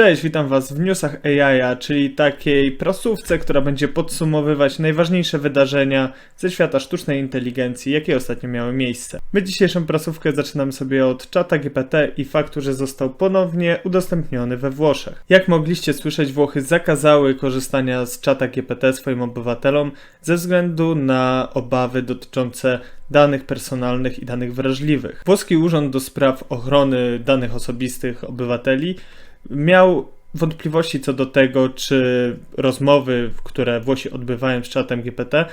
Cześć, witam Was w Newsach AI, czyli takiej prosówce, która będzie podsumowywać najważniejsze wydarzenia ze świata sztucznej inteligencji, jakie ostatnio miały miejsce. My dzisiejszą prasówkę zaczynamy sobie od czata GPT i faktu, że został ponownie udostępniony we Włoszech. Jak mogliście słyszeć, Włochy zakazały korzystania z czata GPT swoim obywatelom ze względu na obawy dotyczące danych personalnych i danych wrażliwych. Włoski Urząd do Spraw Ochrony Danych Osobistych Obywateli miał wątpliwości co do tego, czy rozmowy, które Włosi odbywają z czatem GPT,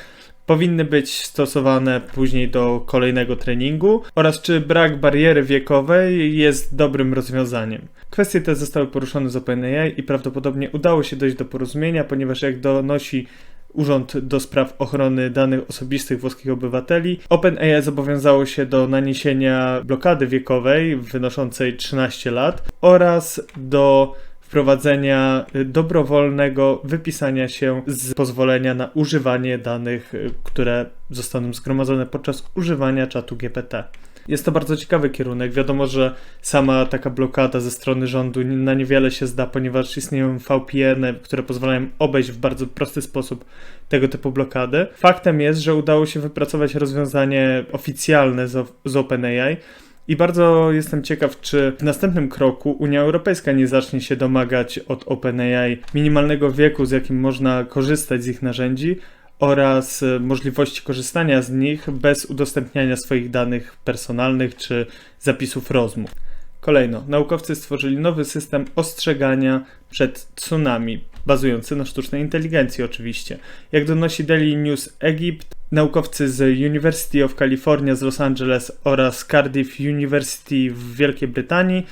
powinny być stosowane później do kolejnego treningu oraz czy brak bariery wiekowej jest dobrym rozwiązaniem. Kwestie te zostały poruszone z OpenAI i prawdopodobnie udało się dojść do porozumienia, ponieważ jak donosi Urząd do Spraw Ochrony Danych Osobistych Włoskich Obywateli, OpenAI zobowiązało się do naniesienia blokady wiekowej wynoszącej 13 lat oraz do wprowadzenia dobrowolnego wypisania się z pozwolenia na używanie danych, które zostaną zgromadzone podczas używania czatu GPT. Jest to bardzo ciekawy kierunek. Wiadomo, że sama taka blokada ze strony rządu na niewiele się zda, ponieważ istnieją VPN, które pozwalają obejść w bardzo prosty sposób tego typu blokady. Faktem jest, że udało się wypracować rozwiązanie oficjalne z, z OpenAI. I bardzo jestem ciekaw, czy w następnym kroku Unia Europejska nie zacznie się domagać od OpenAI minimalnego wieku, z jakim można korzystać z ich narzędzi, oraz e, możliwości korzystania z nich bez udostępniania swoich danych personalnych czy zapisów rozmów. Kolejno, naukowcy stworzyli nowy system ostrzegania przed tsunami, bazujący na sztucznej inteligencji oczywiście. Jak donosi Daily News Egypt, naukowcy z University of California z Los Angeles oraz Cardiff University w Wielkiej Brytanii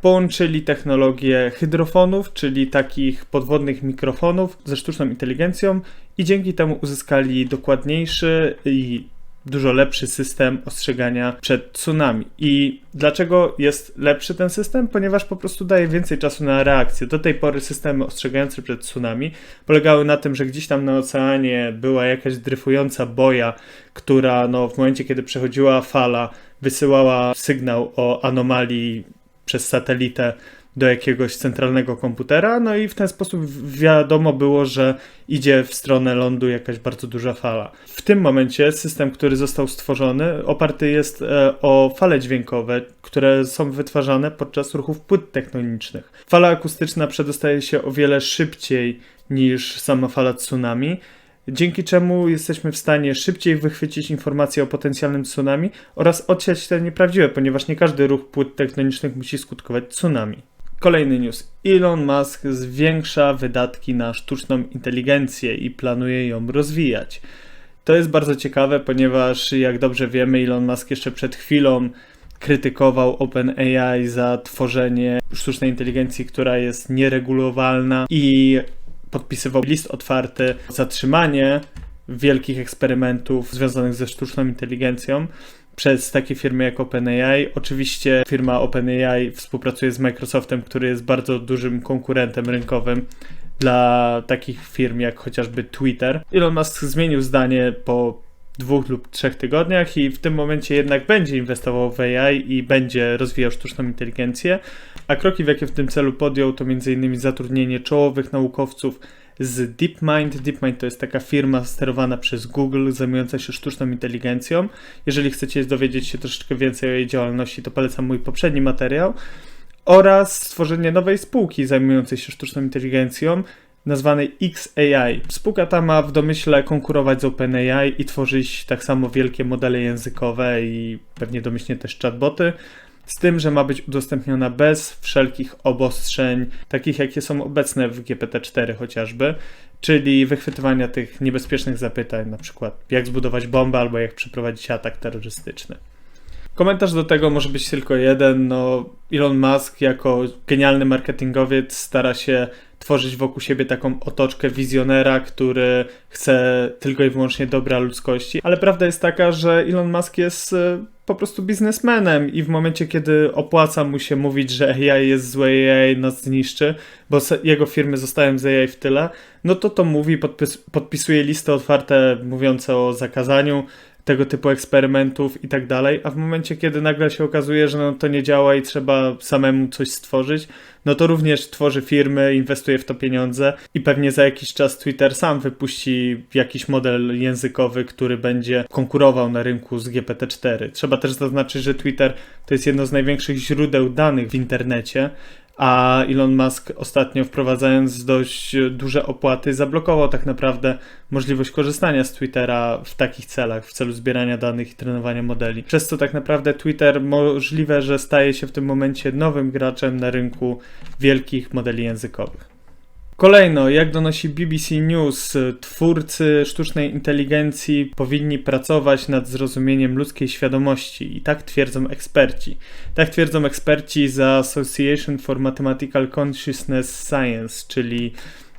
połączyli technologię hydrofonów, czyli takich podwodnych mikrofonów ze sztuczną inteligencją i dzięki temu uzyskali dokładniejszy i dużo lepszy system ostrzegania przed tsunami. I dlaczego jest lepszy ten system? Ponieważ po prostu daje więcej czasu na reakcję. Do tej pory systemy ostrzegające przed tsunami polegały na tym, że gdzieś tam na oceanie była jakaś dryfująca boja, która no, w momencie, kiedy przechodziła fala, wysyłała sygnał o anomalii przez satelitę do jakiegoś centralnego komputera, no i w ten sposób wiadomo było, że idzie w stronę lądu jakaś bardzo duża fala. W tym momencie system, który został stworzony, oparty jest e, o fale dźwiękowe, które są wytwarzane podczas ruchów płyt tektonicznych. Fala akustyczna przedostaje się o wiele szybciej niż sama fala tsunami dzięki czemu jesteśmy w stanie szybciej wychwycić informacje o potencjalnym tsunami oraz odsiać te nieprawdziwe, ponieważ nie każdy ruch płyt tektonicznych musi skutkować tsunami. Kolejny news. Elon Musk zwiększa wydatki na sztuczną inteligencję i planuje ją rozwijać. To jest bardzo ciekawe, ponieważ jak dobrze wiemy, Elon Musk jeszcze przed chwilą krytykował OpenAI za tworzenie sztucznej inteligencji, która jest nieregulowalna i podpisywał list otwarty zatrzymanie wielkich eksperymentów związanych ze sztuczną inteligencją przez takie firmy jak OpenAI. Oczywiście firma OpenAI współpracuje z Microsoftem, który jest bardzo dużym konkurentem rynkowym dla takich firm jak chociażby Twitter. Elon Musk zmienił zdanie po dwóch lub trzech tygodniach i w tym momencie jednak będzie inwestował w AI i będzie rozwijał sztuczną inteligencję, a kroki w jakie w tym celu podjął to m.in. zatrudnienie czołowych naukowców z DeepMind. DeepMind to jest taka firma sterowana przez Google zajmująca się sztuczną inteligencją. Jeżeli chcecie dowiedzieć się troszeczkę więcej o jej działalności, to polecam mój poprzedni materiał. Oraz stworzenie nowej spółki zajmującej się sztuczną inteligencją, nazwanej XAI. Spółka ta ma w domyśle konkurować z OpenAI i tworzyć tak samo wielkie modele językowe i pewnie domyślnie też chatboty. Z tym, że ma być udostępniona bez wszelkich obostrzeń, takich jakie są obecne w GPT-4 chociażby, czyli wychwytywania tych niebezpiecznych zapytań, na przykład jak zbudować bombę albo jak przeprowadzić atak terrorystyczny. Komentarz do tego może być tylko jeden. No, Elon Musk jako genialny marketingowiec stara się tworzyć wokół siebie taką otoczkę wizjonera, który chce tylko i wyłącznie dobra ludzkości. Ale prawda jest taka, że Elon Musk jest e, po prostu biznesmenem i w momencie, kiedy opłaca mu się mówić, że AI jest złe, AI nas zniszczy, bo jego firmy zostają z AI w tyle, no to to mówi, podpis, podpisuje listy otwarte mówiące o zakazaniu tego typu eksperymentów i tak dalej, a w momencie, kiedy nagle się okazuje, że no, to nie działa i trzeba samemu coś stworzyć, no to również tworzy firmy, inwestuje w to pieniądze i pewnie za jakiś czas Twitter sam wypuści jakiś model językowy, który będzie konkurował na rynku z GPT-4. Trzeba też zaznaczyć, że Twitter to jest jedno z największych źródeł danych w internecie, a Elon Musk ostatnio wprowadzając dość duże opłaty zablokował tak naprawdę możliwość korzystania z Twittera w takich celach, w celu zbierania danych i trenowania modeli. Przez co tak naprawdę Twitter możliwe, że staje się w tym momencie nowym graczem na rynku wielkich modeli językowych. Kolejno, jak donosi BBC News, twórcy sztucznej inteligencji powinni pracować nad zrozumieniem ludzkiej świadomości i tak twierdzą eksperci. Tak twierdzą eksperci z Association for Mathematical Consciousness Science, czyli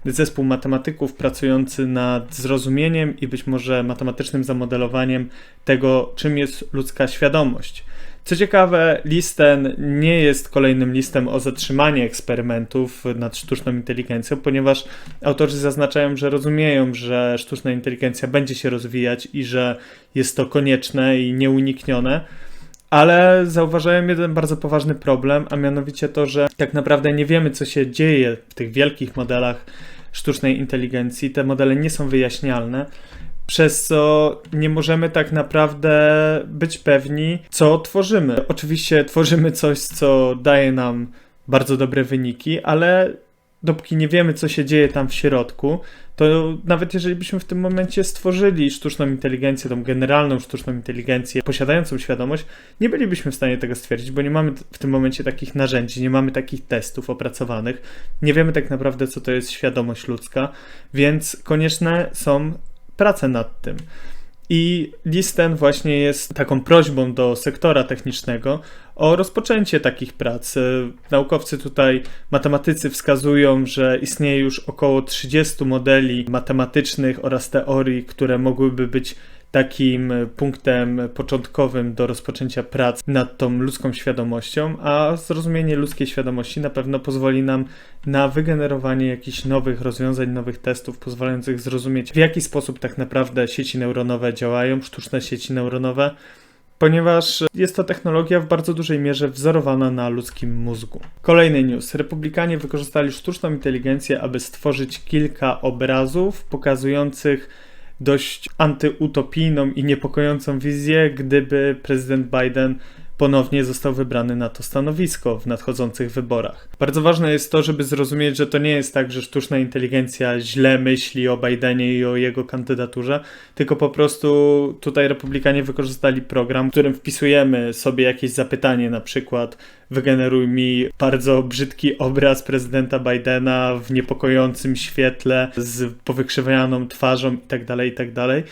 zespół matematyków pracujący nad zrozumieniem i być może matematycznym zamodelowaniem tego, czym jest ludzka świadomość. Co ciekawe, list ten nie jest kolejnym listem o zatrzymanie eksperymentów nad sztuczną inteligencją, ponieważ autorzy zaznaczają, że rozumieją, że sztuczna inteligencja będzie się rozwijać i że jest to konieczne i nieuniknione. Ale zauważają jeden bardzo poważny problem, a mianowicie to, że tak naprawdę nie wiemy, co się dzieje w tych wielkich modelach sztucznej inteligencji. Te modele nie są wyjaśnialne przez co nie możemy tak naprawdę być pewni, co tworzymy. Oczywiście tworzymy coś, co daje nam bardzo dobre wyniki, ale dopóki nie wiemy, co się dzieje tam w środku, to nawet jeżeli byśmy w tym momencie stworzyli sztuczną inteligencję, tą generalną sztuczną inteligencję, posiadającą świadomość, nie bylibyśmy w stanie tego stwierdzić, bo nie mamy w tym momencie takich narzędzi, nie mamy takich testów opracowanych, nie wiemy tak naprawdę, co to jest świadomość ludzka, więc konieczne są pracę nad tym. I list ten właśnie jest taką prośbą do sektora technicznego o rozpoczęcie takich prac. Naukowcy tutaj, matematycy wskazują, że istnieje już około 30 modeli matematycznych oraz teorii, które mogłyby być takim punktem początkowym do rozpoczęcia prac nad tą ludzką świadomością, a zrozumienie ludzkiej świadomości na pewno pozwoli nam na wygenerowanie jakichś nowych rozwiązań, nowych testów, pozwalających zrozumieć, w jaki sposób tak naprawdę sieci neuronowe działają, sztuczne sieci neuronowe ponieważ jest to technologia w bardzo dużej mierze wzorowana na ludzkim mózgu. Kolejny news. Republikanie wykorzystali sztuczną inteligencję, aby stworzyć kilka obrazów pokazujących dość antyutopijną i niepokojącą wizję, gdyby prezydent Biden ponownie został wybrany na to stanowisko w nadchodzących wyborach. Bardzo ważne jest to, żeby zrozumieć, że to nie jest tak, że sztuczna inteligencja źle myśli o Bidenie i o jego kandydaturze, tylko po prostu tutaj republikanie wykorzystali program, w którym wpisujemy sobie jakieś zapytanie, na przykład wygeneruj mi bardzo brzydki obraz prezydenta Bidena w niepokojącym świetle z powykrzywianą twarzą itd., tak itd. Tak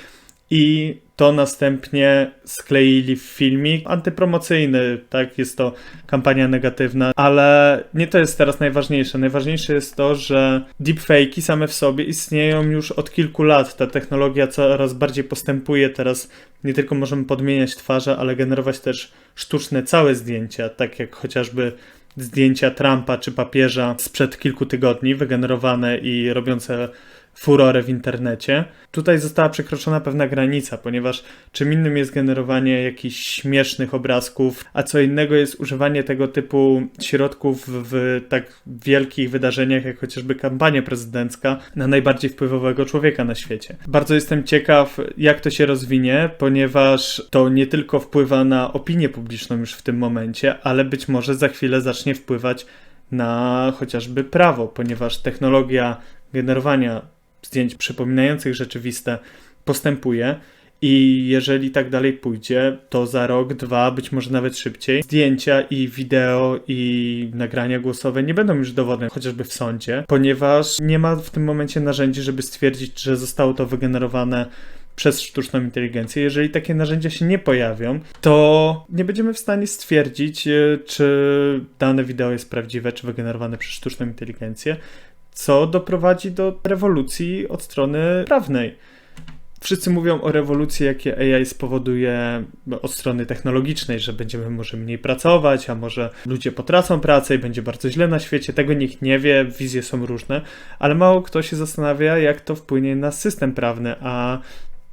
I to następnie skleili w filmik antypromocyjny, tak, jest to kampania negatywna, ale nie to jest teraz najważniejsze. Najważniejsze jest to, że deepfake'i same w sobie istnieją już od kilku lat. Ta technologia coraz bardziej postępuje. Teraz nie tylko możemy podmieniać twarze, ale generować też sztuczne całe zdjęcia, tak jak chociażby zdjęcia Trumpa czy papieża sprzed kilku tygodni, wygenerowane i robiące furorę w internecie. Tutaj została przekroczona pewna granica, ponieważ czym innym jest generowanie jakichś śmiesznych obrazków, a co innego jest używanie tego typu środków w tak wielkich wydarzeniach, jak chociażby kampania prezydencka na najbardziej wpływowego człowieka na świecie. Bardzo jestem ciekaw, jak to się rozwinie, ponieważ to nie tylko wpływa na opinię publiczną już w tym momencie, ale być może za chwilę zacznie wpływać na chociażby prawo, ponieważ technologia generowania zdjęć przypominających rzeczywiste postępuje. I jeżeli tak dalej pójdzie, to za rok, dwa, być może nawet szybciej, zdjęcia i wideo i nagrania głosowe nie będą już dowodem, chociażby w sądzie, ponieważ nie ma w tym momencie narzędzi, żeby stwierdzić, że zostało to wygenerowane przez sztuczną inteligencję. Jeżeli takie narzędzia się nie pojawią, to nie będziemy w stanie stwierdzić, e, czy dane wideo jest prawdziwe, czy wygenerowane przez sztuczną inteligencję co doprowadzi do rewolucji od strony prawnej. Wszyscy mówią o rewolucji, jakie AI spowoduje od strony technologicznej, że będziemy może mniej pracować, a może ludzie potracą pracę i będzie bardzo źle na świecie. Tego nikt nie wie, wizje są różne, ale mało kto się zastanawia, jak to wpłynie na system prawny, a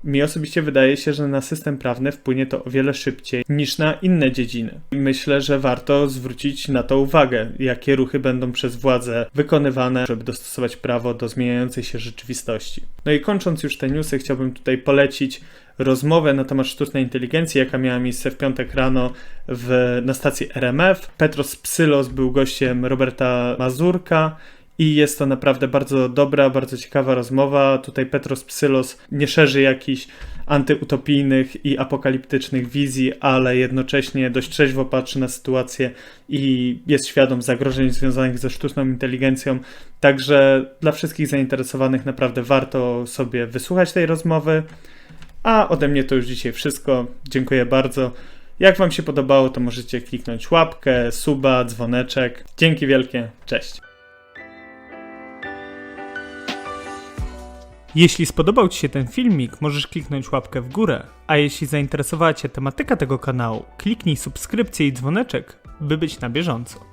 Mi osobiście wydaje się, że na system prawny wpłynie to o wiele szybciej niż na inne dziedziny. Myślę, że warto zwrócić na to uwagę, jakie ruchy będą przez władze wykonywane, żeby dostosować prawo do zmieniającej się rzeczywistości. No i kończąc już te newsy, chciałbym tutaj polecić rozmowę na temat sztucznej inteligencji, jaka miała miejsce w piątek rano w, na stacji RMF. Petros Psylos był gościem Roberta Mazurka. I jest to naprawdę bardzo dobra, bardzo ciekawa rozmowa. Tutaj Petros Psylos nie szerzy jakichś antyutopijnych i apokaliptycznych wizji, ale jednocześnie dość trzeźwo patrzy na sytuację i jest świadom zagrożeń związanych ze sztuczną inteligencją. Także dla wszystkich zainteresowanych naprawdę warto sobie wysłuchać tej rozmowy. A ode mnie to już dzisiaj wszystko. Dziękuję bardzo. Jak Wam się podobało, to możecie kliknąć łapkę, suba, dzwoneczek. Dzięki wielkie. Cześć. Jeśli spodobał Ci się ten filmik, możesz kliknąć łapkę w górę. A jeśli zainteresowała Cię tematyka tego kanału, kliknij subskrypcję i dzwoneczek, by być na bieżąco.